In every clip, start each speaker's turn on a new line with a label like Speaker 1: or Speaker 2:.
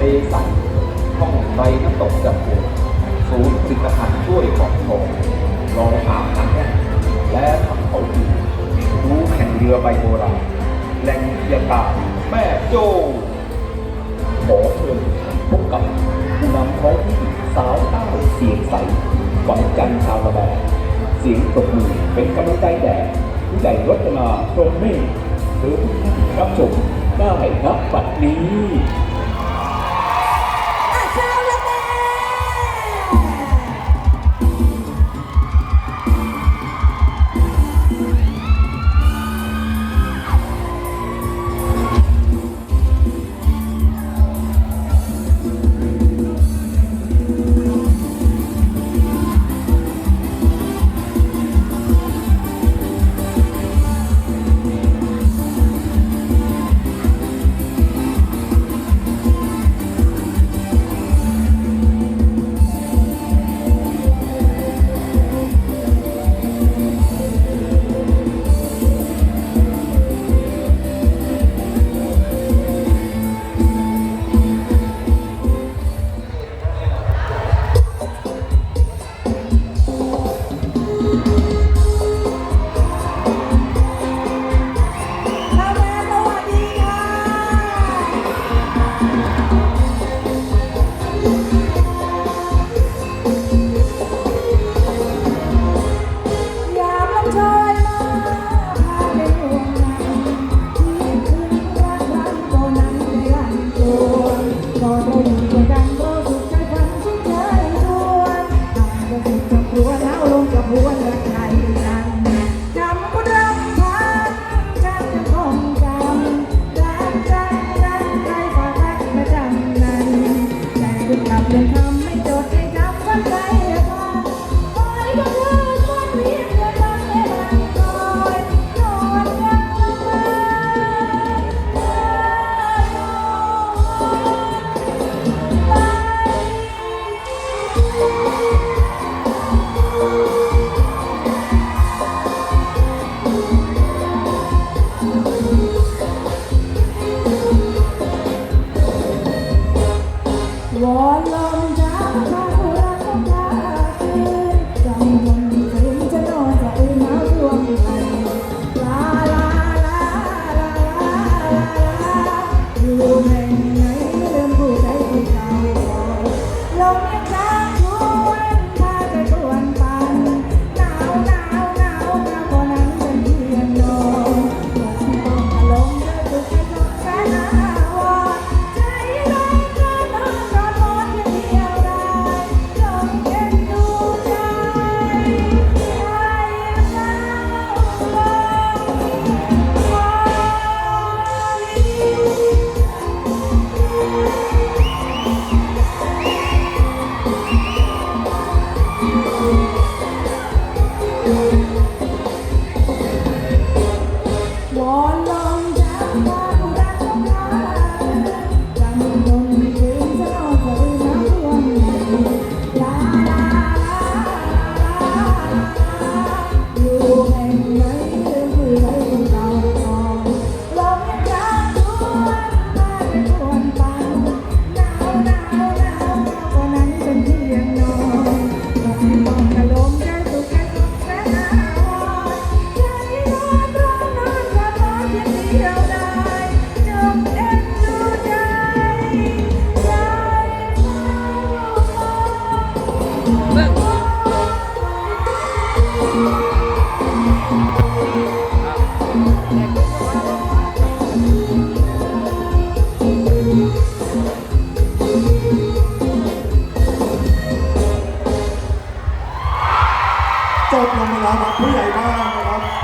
Speaker 1: เลสันท่องไปน้ำตกจับปูศูนย์ผลิตภัณฑ์ช่วยของทองรองอ่างน้ำแห้งและทำเขาดีดูแข่งเรือใบโบราณแหล่งเทียกาแม่โจ้ขอเชิญพบกับผู้นำท้องที่สาวใต้เสียงใสหวังจันทร์ชาวระแบกเสียงตบมือเป็นกำลังใจแด่ผู้ใหญ่รัตนาพรมเมฆหรือทุกท่รับชมได้นับบัดนี้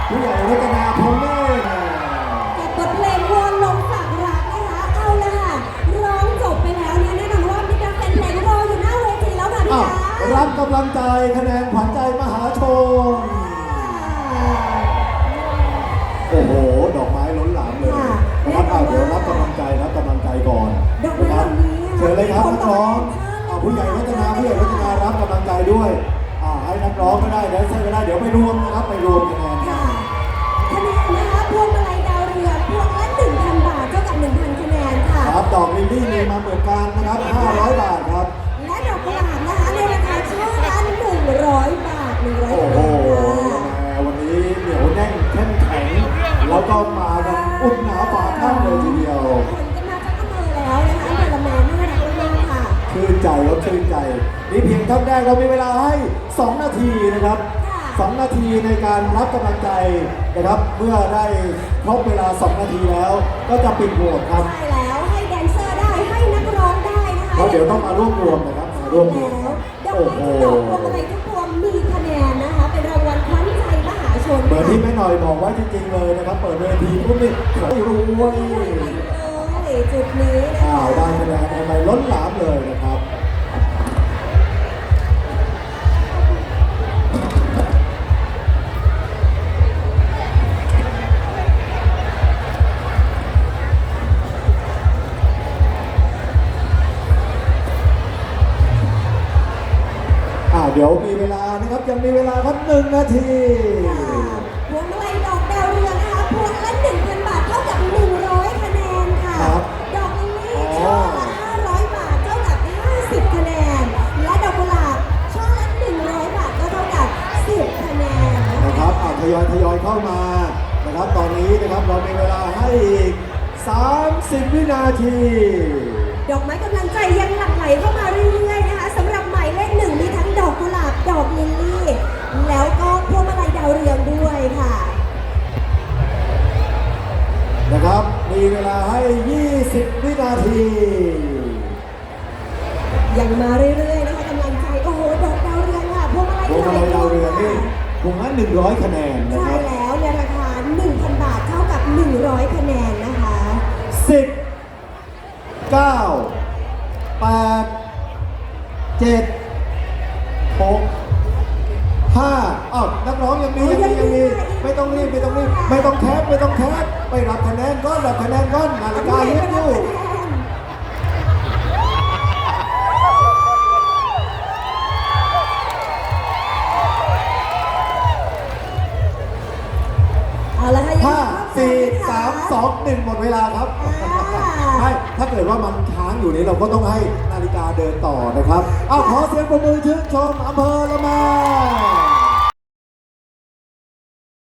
Speaker 2: ผู้ให
Speaker 3: ญ่รัตนาพรหมเมธ
Speaker 2: กับบทเพลงวนลงฝากรักนะคะเอาละค่ะร้องจบไปแล้วเนี่ยแน่นอนว่ามีการเป็นเพลงรออยู่หน้าเวทีแล้วค่ะพี่
Speaker 3: อ้าว
Speaker 2: คะ
Speaker 3: รับกำลังใจคะแนนขวัญใจมหาชน โอ้โห ดอกไม้ล้นหลามเลยนะครับอะเดี๋ยวรับกำลังใจรับกำลังใจก่อน
Speaker 2: ดอก
Speaker 3: นะ
Speaker 2: ไม้
Speaker 3: ครับ
Speaker 2: วันนี้
Speaker 3: เชิญเลยครับนักร้องอะผู้ใหญ่รัตนาผู้ใหญ่รัตนารับกำลังใจด้วยอ่าให้นักร้องก็ได้แดนเซอร์ก็ได้ เดี๋ยวไปรวมนะครับไปรวมคะแนนกัน
Speaker 2: ดอกลิล
Speaker 3: ลี่มีมาเหมือ
Speaker 2: นกันนะครับ 500 บาทครับ และดอกกุหลาบนะคะในราคาช่อละ100 บาท 100บาโอ้ทโหค่หวันนี้เห
Speaker 3: นียวแน่นเข้มแข็ง แล้วก็มากันอุ่นหนาฝาข้างเลยทีเดียว
Speaker 2: เห็นกันมาจากอำเภอแล้วนะคะอำเภอละแมน่ารักมากๆค่ะ
Speaker 3: ชื่นใจรถบชื่นใจ นี่เพียงเท่าแรกเรามีเวลาให้ 2 นาทีนะครับ
Speaker 2: ค่ะ
Speaker 3: 2 นาทีในการรับกำลังใจนะครับ เมื่อได้ครบเวลา 2 นาทีแล้ว ก็จะปิดโหวตครับ
Speaker 2: ใช่แล้ว ราะ
Speaker 3: เดี๋ยวต้องมารวบรวมนะครับมารวบรวม
Speaker 2: แล้วดอก
Speaker 3: โอ้
Speaker 2: ไม้
Speaker 3: โห
Speaker 2: ทุกดอกพวงอะไรทุกพวงมีคะแนนนะคะ เป็นรางวัลขวัญใจมหาชน
Speaker 3: เหมือน
Speaker 2: ค่ะ
Speaker 3: ที่แม่หน่อยบอกไว้จริงๆเลยนะครับ เปิดเวทีปุ๊บนี่ขอรวย
Speaker 2: เลยจุดนี้นะ
Speaker 3: อ้า
Speaker 2: คะ
Speaker 3: วได้คะแนนทำไมล้นหลามเลยนะครับ เดี๋ยวมีเวลานะครับยังมีเวลาครับหนึ่งนาที
Speaker 2: พวงมาลัยดอกดาวเรืองนะคะพวงละ1,000 บาทเท่ากับ 100 คะแนนค่ะ
Speaker 3: ครับ
Speaker 2: ดอกลิลลี่
Speaker 3: อ๋อ
Speaker 2: ช่อละ 500 บาทเท่ากับ 50 คะแนน และดอกกุหลาบช่อละ 100 บาทก็เท่ากับ 10 คะแนนนะ
Speaker 3: นะค
Speaker 2: คะ
Speaker 3: รับอ่าทยอยทยอยเข้ามานะครับ ตอนนี้นะครับเรามีเวลาให้อีก 30 วินาที
Speaker 2: ดอกไม้กำลังใจยังหลั่งไหลเข้ามาเรื่อยๆ ดอกลิลลี่ แล้วก็พวงมาลัยดาวเรืองด้วยค่ะ
Speaker 3: นะครับ มีเวลาให้ 20 วินาที
Speaker 2: ยังมาเรื่อยๆนะคะกำลังใจ โอ้โห ดอกดาวเรืองค่ะพวงมาลัย
Speaker 3: พวงมาลัยดาวเรืองนี่
Speaker 2: ค่ะ
Speaker 3: พวงละ100 คะแนนนะ
Speaker 2: ใช่
Speaker 3: ครับ
Speaker 2: แล้วในราคา 1,000 บาทเท่ากับ 100 คะแนนนะคะ
Speaker 3: 10 9 รับคะแนนก้อนรับคะแนนก้อนนาฬิกาเย็นอยู่
Speaker 2: เอาละค่ะยัง
Speaker 3: ห้า
Speaker 2: มี
Speaker 3: สี่
Speaker 2: ข้อ
Speaker 3: สาม
Speaker 2: นะคะ
Speaker 3: สองหนึ่งหมดเวลาครับ
Speaker 2: อ่า
Speaker 3: ไม่ถ้าเกิดว่ามันค้างอยู่นี้เราก็ต้องให้นาฬิกาเดินต่อนะครับอ้าวขอเสียงประมือชื่นชมอำเภอละแมา